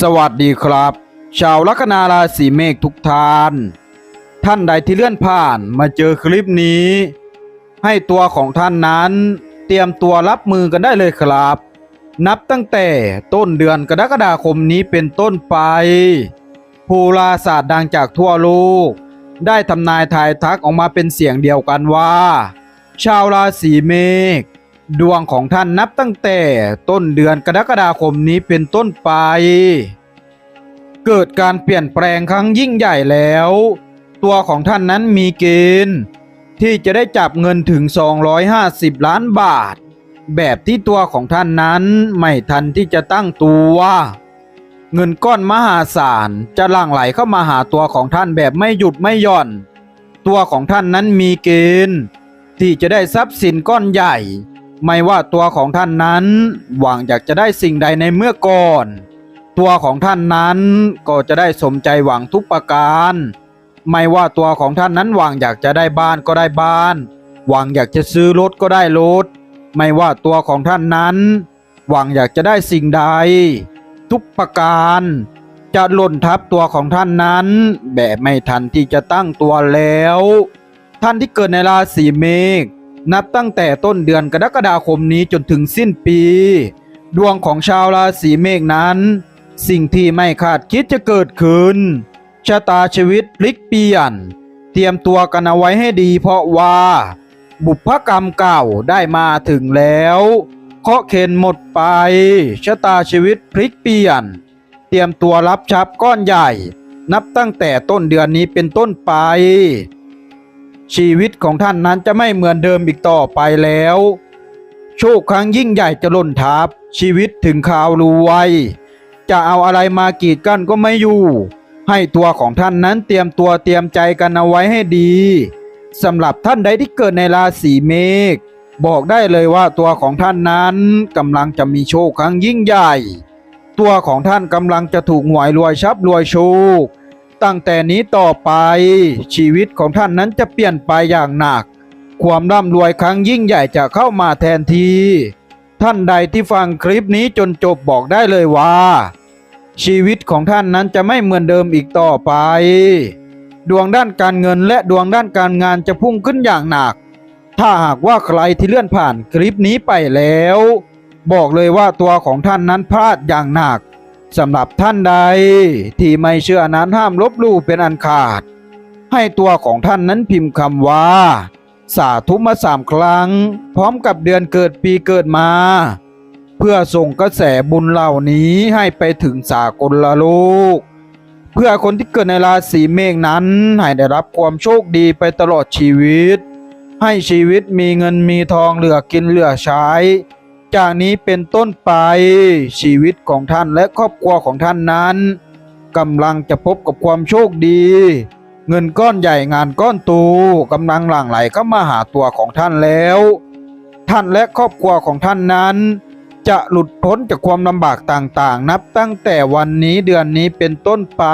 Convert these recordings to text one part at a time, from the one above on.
สวัสดีครับ ชาวลัคนาราศีเมษทุกท่าน ท่านใดที่เลื่อนผ่านมาเจอคลิปนี้ ให้ตัวของท่านนั้นเตรียมตัวรับมือกันได้เลยครับ นับตั้งแต่ต้นเดือนกรกฎาคมนี้เป็นต้นไปภูราศาสตร์ดังจากทั่วโลก ได้ทำนายทายทักออกมาเป็นเสียงเดียวกันว่า ชาวราศีเมษดวงของท่านนับตั้งแต่ต้นเดือนกรกฎาคมนี้เป็นต้นไป เกิดการเปลี่ยนแปลงครั้งยิ่งใหญ่แล้ว ตัวของท่านนั้นมีเกณฑ์ที่จะได้จับเงินถึง 250 ล้านบาท แบบที่ตัวของท่านนั้นไม่ทันที่จะตั้งตัวเงินก้อนมหาศาลจะหลั่งไหลเข้ามาหาตัวของท่านแบบไม่หยุดไม่หย่อน ตัวของท่านนั้นมีเกณฑ์ที่จะได้ทรัพย์สินก้อนใหญ่ ไม่ว่าตัวของท่านนั้น หวังอยากจะได้สิ่งใดในเมื่อก่อน ตัวของท่านนั้นก็จะได้สมใจหวังทุกประการ ไม่ว่าตัวของท่านนั้นหวังอยากจะได้บ้านก็ได้บ้าน หวังอยากจะซื้อรถก็ได้รถ ไม่ว่าตัวของท่านนั้น หวังอยากจะได้สิ่งใด ทุกประการ จะหล่นทับตัวของท่านนั้น แบบไม่ทันที่จะตั้งตัวแล้ว ท่านที่เกิดในราศีเมษนับตั้งแต่ต้นเดือนกรกฎาคมนี้จนถึงสิ้นปี ดวงของชาวราศีเมษนั้น สิ่งที่ไม่คาดคิดจะเกิดขึ้นชะตาชีวิตพลิกเปลี่ยน เตรียมตัวกันเอาไว้ให้ดีเพราะว่า บุพกรรมเก่าได้มาถึงแล้วเคาะเข็นหมดไปชะตาชีวิตพลิกเปลี่ยน เตรียมตัวรับทรัพย์ก้อนใหญ่ นับตั้งแต่ต้นเดือนนี้เป็นต้นไป ชีวิตของท่านนั้นจะไม่เหมือนเดิมอีกต่อไปแล้ว โชคครั้งยิ่งใหญ่จะล่นทับชีวิตถึงข่าวรวย จะเอาอะไรมากีดกันก็ไม่อยู่ ให้ตัวของท่านนั้นเตรียมตัวเตรียมใจกันเอาไว้ให้ดีสำหรับท่านใดที่เกิดในราศีเมษบอกได้เลยว่าตัวของท่านนั้นกำลังจะมีโชคครั้งยิ่งใหญ่ ตัวของท่านกำลังจะถูกหวยรวยชับรวยโชค ตั้งแต่นี้ต่อไป ชีวิตของท่านนั้นจะเปลี่ยนไปอย่างหนัก ความร่ำรวยครั้งยิ่งใหญ่จะเข้ามาแทนทีท่านใดที่ฟังคลิปนี้จนจบบอกได้เลยว่า ชีวิตของท่านนั้นจะไม่เหมือนเดิมอีกต่อไป ดวงด้านการเงินและดวงด้านการงานจะพุ่งขึ้นอย่างหนัก ถ้าหากว่าใครที่เลื่อนผ่านคลิปนี้ไปแล้ว บอกเลยว่าตัวของท่านนั้นพลาดอย่างหนักสำหรับท่านใด ที่ไม่เชื่อนั้นห้ามลบลู่เป็นอันขาด ให้ตัวของท่านนั้นพิมพ์คำว่า สาธุมาสามครั้ง พร้อมกับเดือนเกิดปีเกิดมา เพื่อส่งกระแสบุญเหล่านี้ให้ไปถึงสากลละโลก เพื่อคนที่เกิดในราศีเมษนั้น ให้ได้รับความโชคดีไปตลอดชีวิต ให้ชีวิตมีเงินมีทองเหลือกินเหลือใช้ จากนี้เป็นต้นไปชีวิตของท่านและครอบครัวของท่านนั้นกำลังจะพบกับความโชคดี เงินก้อนใหญ่งานก้อนโตกำลังหลั่งไหลเข้ามาหาตัวของท่านแล้ว ท่านและครอบครัวของท่านนั้น จะหลุดพ้นจากความลำบากต่างๆ นับตั้งแต่วันนี้เดือนนี้เป็นต้นไป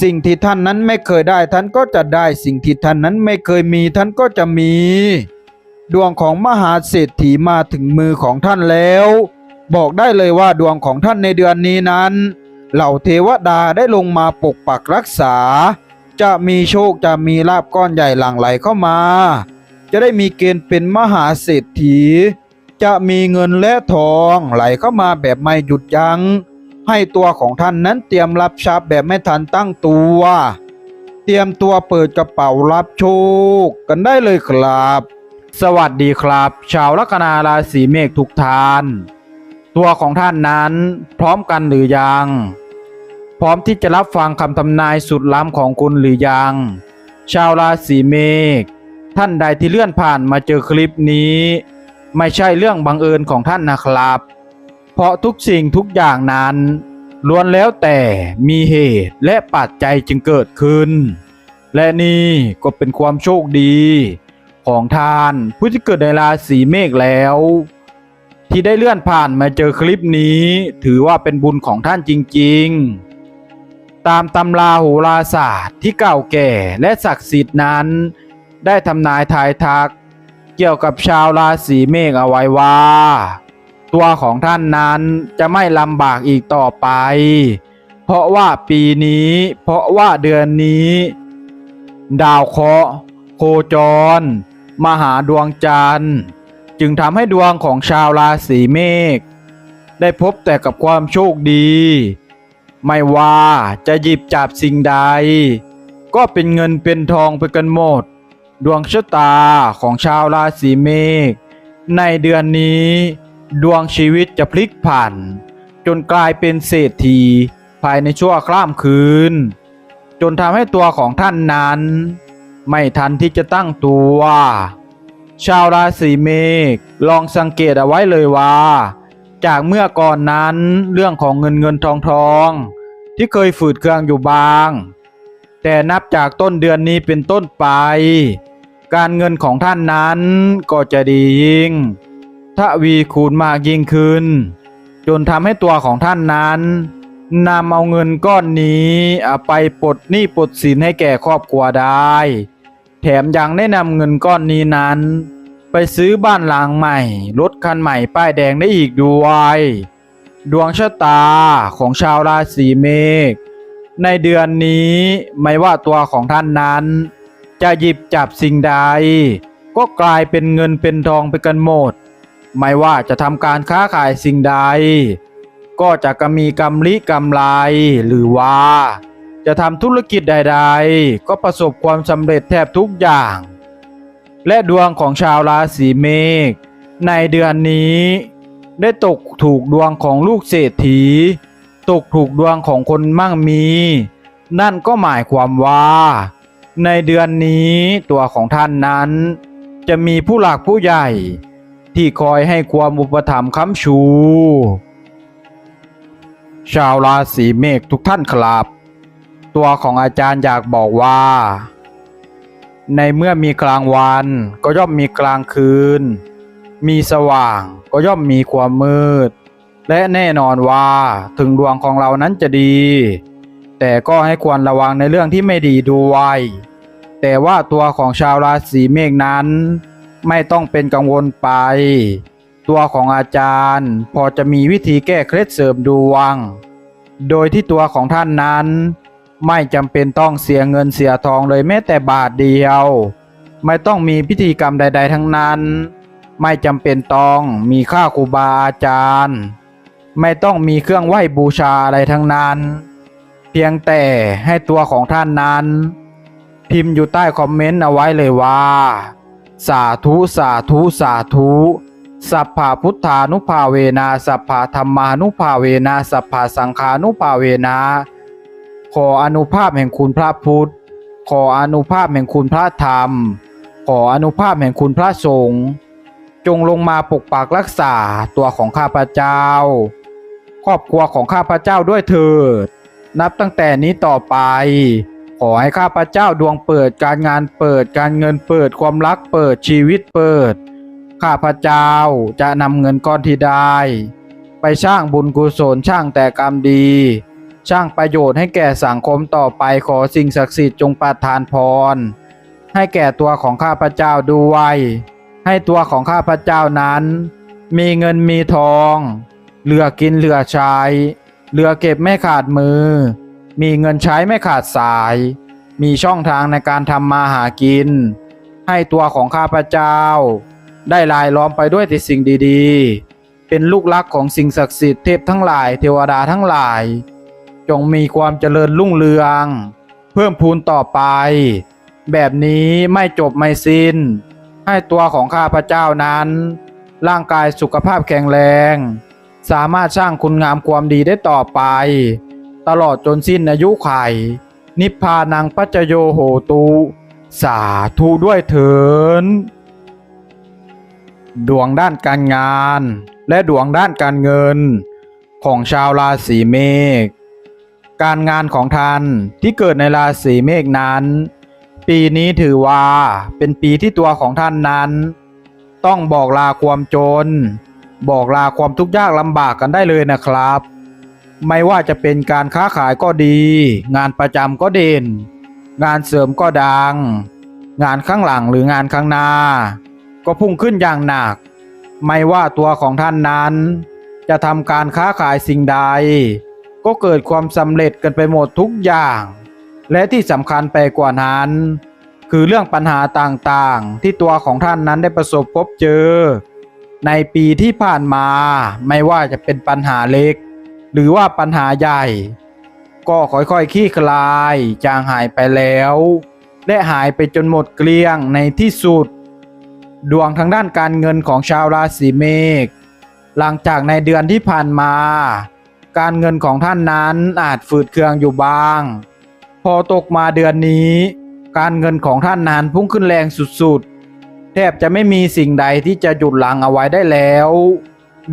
สิ่งที่ท่านนั้นไม่เคยได้ท่านก็จะได้ สิ่งที่ท่านนั้นไม่เคยมีท่านก็จะมี ดวงของมหาเศรษฐีมาถึงมือของท่านแล้ว บอกได้เลยว่าดวงของท่านในเดือนนี้นั้น เหล่าเทวดาได้ลงมาปกปักรักษา จะมีโชคจะมีลาบก้อนใหญ่หลั่งไหลเข้ามา จะได้มีเกณฑ์เป็นมหาเศรษฐี จะมีเงินและทองไหลเข้ามาแบบไม่หยุดยัง้ง ให้ตัวของท่านนั้นเตรียมรับทรัพย์แบบไม่ทันตั้งตัว เตรียมตัวเปิดกระเป๋ารับโชคกันได้เลยครับ สวัสดีครับ ชาวลัคนาราศีเมษทุกท่าน ตัวของท่านนั้นพร้อมกันหรือยัง พร้อมที่จะรับฟังคำทำนายสุดล้ำของคุณหรือยัง ชาวราศีเมษท่านใดที่เลื่อนผ่านมาเจอคลิปนี้ ไม่ใช่เรื่องบังเอิญของท่านนะครับ เพราะทุกสิ่งทุกอย่างนั้น ล้วนแล้วแต่มีเหตุและปัจจัยจึงเกิดขึ้น และนี่ก็เป็นความโชคดี ของท่านผู้ที่เกิดในราศีเมษแล้ว ที่ได้เลื่อนผ่านมาเจอคลิปนี้ ถือว่าเป็นบุญของท่านจริง ๆตามตำราโหราศาสตร์ที่เก่าแก่และศักดิ์สิทธิ์นั้น ได้ทำนายทายทัก เกี่ยวกับชาวราศีเมษเอาไว้ว่า ตัวของท่านนั้นจะไม่ลำบากอีกต่อไป เพราะว่าปีนี้ เพราะว่าเดือนนี้ ดาวเคราะห์โคจร มหาดวงจันทร์ จึงทำให้ดวงของชาวราศีเมษได้พบแต่กับความโชคดี ไม่ว่าจะหยิบจับสิ่งใด ก็เป็นเงินเป็นทองไปกันหมด ดวงชะตาของชาวราศีเมษในเดือนนี้ ดวงชีวิตจะพลิกผัน จนกลายเป็นเศรษฐีภายในชั่วคร่ามคืน จนทำให้ตัวของท่านนั้น ไม่ทันที่จะตั้งตัว ชาวราศีเมษลองสังเกตเอาไว้เลยว่า จากเมื่อก่อนนั้นเรื่องของเงินเงินทองทอง ที่เคยฝืดเคืองอยู่บาง แต่นับจากต้นเดือนนี้เป็นต้นไป การเงินของท่านนั้นก็จะดียิ่งทวีคูณมากยิ่งขึ้น จนทำให้ตัวของท่านนั้นนำเอาเงินก้อนนี้เอาไปปลดหนี้ปลดสินให้แก่ครอบครัวได้ แถมยังได้นำเงินก้อนนี้นั้น ไปซื้อบ้านหลังใหม่ รถคันใหม่ป้ายแดงได้อีกด้วย ดวงชะตาของชาวราศีเมษ ในเดือนนี้ไม่ว่าตัวของท่านนั้น จะหยิบจับสิ่งใด ก็กลายเป็นเงินเป็นทองไปกันหมด ไม่ว่าจะทำการค้าขายสิ่งใด ก็จะกมีกำลิกำไรหรือว่า จะทำธุรกิจใด ๆ ก็ประสบความสำเร็จแทบทุกอย่าง และดวงของชาวราศีเมษในเดือนนี้ ได้ตกถูกดวงของลูกเศรษฐี ตกถูกดวงของคนมั่งมี นั่นก็หมายความว่า ในเดือนนี้ตัวของท่านนั้น จะมีผู้หลักผู้ใหญ่ ที่คอยให้ความอุปถัมภ์ค้ำชู ชาวราศีเมษทุกท่านครับ ตัวของอาจารย์อยากบอกว่า ในเมื่อมีกลางวันก็ย่อมมีกลางคืน มีสว่างก็ย่อมมีความมืด และแน่นอนว่าถึงดวงของเรานั้นจะดี แต่ก็ให้ควรระวังในเรื่องที่ไม่ดีด้วยแต่ว่าตัวของชาวราศีเมษนั้น ไม่ต้องเป็นกังวลไป ตัวของอาจารย์ พอจะมีวิธีแก้เคล็ดเสริมดวง โดยที่ตัวของท่านนั้น ไม่จำเป็นต้องเสียเงินเสียทองเลยแม้แต่บาทเดียว ไม่ต้องมีพิธีกรรมใด ๆ ทั้งนั้น ไม่จำเป็นต้องมีค่าครูบาอาจารย์ ไม่ต้องมีเครื่องไหว้บูชาอะไรทั้งนั้น เพียงแต่ให้ตัวของท่านนั้น พิมพ์อยู่ใต้คอมเมนต์เอาไว้เลยว่า สาธุสาธุสาธุสัพพะพุทธานุภาเวนะสัพพะธรรมานุภาเวนะสัพพะสังฆานุภาเวนะขออนุภาพแห่งคุณพระพุทธ ขออนุภาพแห่งคุณพระธรรม ขออนุภาพแห่งคุณพระสงฆ์จงลงมาปกปักรักษาตัวของข้าพเจ้า ครอบครัวของข้าพเจ้าด้วยเถิด นับตั้งแต่นี้ต่อไป ขอให้ข้าพเจ้าดวงเปิดการงานเปิดการเงินเปิดความรักเปิดชีวิตเปิด ข้าพเจ้าจะนำเงินก้อนที่ได้ ไปสร้างบุญกุศลช่างแต่กรรมดีช่างประโยชน์ให้แก่สังคมต่อไปขอสิ่งศักดิ์สิทธิ์จงประทานพร ให้แก่ตัวของข้าพเจ้าด้วย ให้ตัวของข้าพเจ้านั้น มีเงินมีทอง เหลือกินเหลือใช้ เหลือเก็บไม่ขาดมือ มีเงินใช้ไม่ขาดสาย มีช่องทางในการทำมาหากิน ให้ตัวของข้าพเจ้า ได้ลายล้อมไปด้วยแต่สิ่งดีๆ เป็นลูกรักของสิ่งศักดิ์สิทธิ์เทพทั้งหลายเทวดาทั้งหลาย จงมีความเจริญรุ่งเรือง เพิ่มพูนต่อไป แบบนี้ไม่จบไม่สิ้น ให้ตัวของข้าพเจ้านั้น ร่างกายสุขภาพแข็งแรง สามารถสร้างคุณงามความดีได้ต่อไป ตลอดจนสิ้นอายุไข นิพพานังปัจโยโหตุ สาธุด้วยเถินดวงด้านการงาน และดวงด้านการเงิน ของชาวราศีเมษการงานของท่านที่เกิดในราศีเมษนั้น ปีนี้ถือว่าเป็นปีที่ตัวของท่านนั้น ต้องบอกลาความจน บอกลาความทุกข์ยากลำบากกันได้เลยนะครับ ไม่ว่าจะเป็นการค้าขายก็ดี งานประจำก็เด่น งานเสริมก็ดัง งานข้างหลังหรืองานข้างหน้า ก็พุ่งขึ้นอย่างหนัก ไม่ว่าตัวของท่านนั้น จะทำการค้าขายสิ่งใด ก็เกิดความสำเร็จกันไปหมดทุกอย่าง และที่สำคัญไปกว่านั้น คือเรื่องปัญหาต่างๆ ที่ตัวของท่านนั้นได้ประสบพบเจอ ในปีที่ผ่านมาไม่ว่าจะเป็นปัญหาเล็ก หรือว่าปัญหาใหญ่ ก็ค่อยๆคลี่คลายจางหายไปแล้ว และหายไปจนหมดเกลี้ยงในที่สุด ดวงทางด้านการเงินของชาวราศีเมษหลังจากในเดือนที่ผ่านมา การเงินของท่านนั้นอาจฝืดเคืองอยู่บ้าง พอตกมาเดือนนี้ การเงินของท่านนั้นพุ่งขึ้นแรงสุดๆ แทบจะไม่มีสิ่งใดที่จะหยุดหลังเอาไว้ได้แล้ว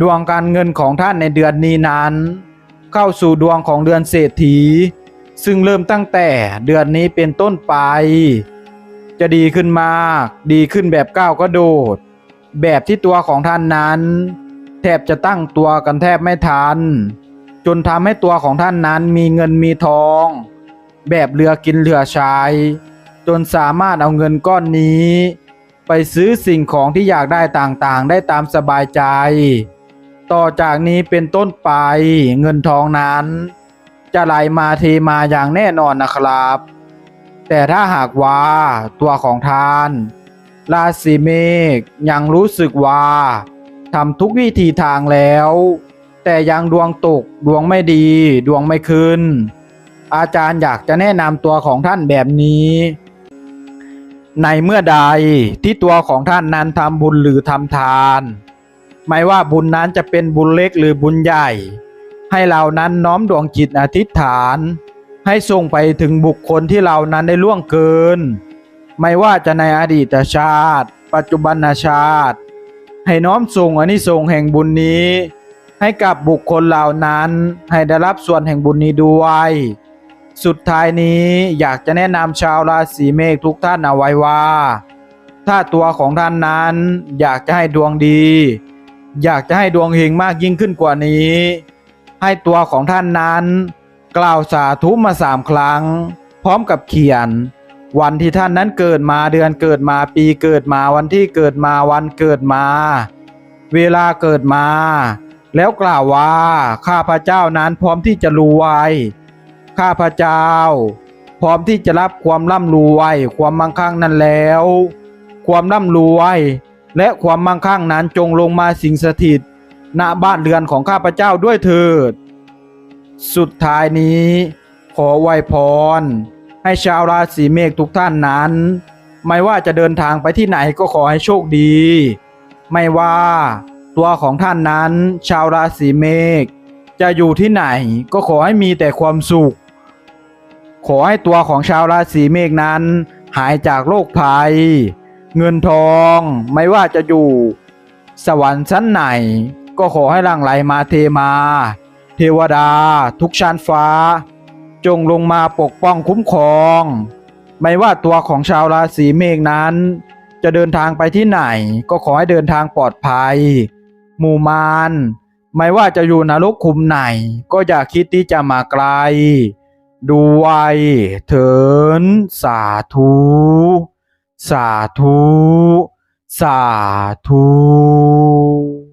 ดวงการเงินของท่านในเดือนนี้นั้น เข้าสู่ดวงของเดือนเศรษฐี ซึ่งเริ่มตั้งแต่เดือนนี้เป็นต้นไป จะดีขึ้นมาก ดีขึ้นแบบก้าวกระโดด แบบที่ตัวของท่านนั้น แทบจะตั้งตัวกันแทบไม่ทัน จนทำให้ตัวของท่านนั้นมีเงินมีทอง แบบเหลือกินเหลือใช้จนสามารถเอาเงินก้อนนี้ ไปซื้อสิ่งของที่อยากได้ต่างๆ ได้ตามสบายใจ ต่อจากนี้เป็นต้นไปเงินทองนั้น จะไหลมาเทมาอย่างแน่นอนนะครับ แต่ถ้าหากว่าตัวของท่านราศีเมษยังรู้สึกว่าทำทุกวิธีทางแล้ว แต่ยังดวงตกดวงไม่ดี ดวงไม่ขึ้น อาจารย์อยากจะแนะนำตัวของท่านแบบนี้ ในเมื่อใดที่ตัวของท่านนั้นทำบุญหรือทำทาน ไม่ว่าบุญนั้นจะเป็นบุญเล็กหรือบุญใหญ่ ให้เรานั้นน้อมดวงจิตอธิษฐาน ให้ส่งไปถึงบุคคลที่เรานั้นได้ล่วงเกิน ไม่ว่าจะในอดีตชาติ ปัจจุบันชาติ ให้น้อมส่งอานิสงส์แห่งบุญนี้ ให้กับบุคคลเหล่านั้นให้ได้รับส่วนแห่งบุญนี้ด้วย สุดท้ายนี้อยากจะแนะนำชาวราศีเมษทุกท่านเอาไว้ว่า ถ้าตัวของท่านนั้นอยากจะให้ดวงดี อยากจะให้ดวงเฮงมากยิ่งขึ้นกว่านี้ ให้ตัวของท่านนั้น กล่าวสาธุมาสามครั้ง พร้อมกับเขียน วันที่ท่านนั้นเกิดมาเดือนเกิดมาปีเกิดมาวันที่เกิดมาวันเกิดมา เวลาเกิดมา แล้วกล่าวว่าข้าพเจ้านั้นพร้อมที่จะรวย ข้าพเจ้า พร้อมที่จะรับความร่ำรวย ความมั่งคั่งนั้นแล้ว ความร่ำรวย และความมั่งคั่งนั้นจงลงมาสิงสถิตณบ้านเรือนของข้าพเจ้าด้วยเถิด สุดท้ายนี้ ขอไหวพร ให้ชาวราศีเมษทุกท่านนั้น ไม่ว่าจะเดินทางไปที่ไหนก็ขอให้โชคดี ไม่ว่าตัวของท่านนั้น ชาวราศีเมษจะอยู่ที่ไหนก็ขอให้มีแต่ความสุข ขอให้ตัวของชาวราศีเมษนั้น หายจากโรคภัย เงินทองไม่ว่าจะอยู่ สวรรค์ชั้นไหน ก็ขอให้หลั่งไหลมาเทมา เทวดา ทุกชั้นฟ้า จงลงมาปกป้องคุ้มครอง ไม่ว่าตัวของชาวราศีเมษนั้น จะเดินทางไปที่ไหน ก็ขอให้เดินทางปลอดภัย หมู่มารไม่ว่าจะอยู่นรกคุมไหน ก็อย่าคิดที่จะมาไกล ด้วยเถินสาธุ สาธุ สาธุ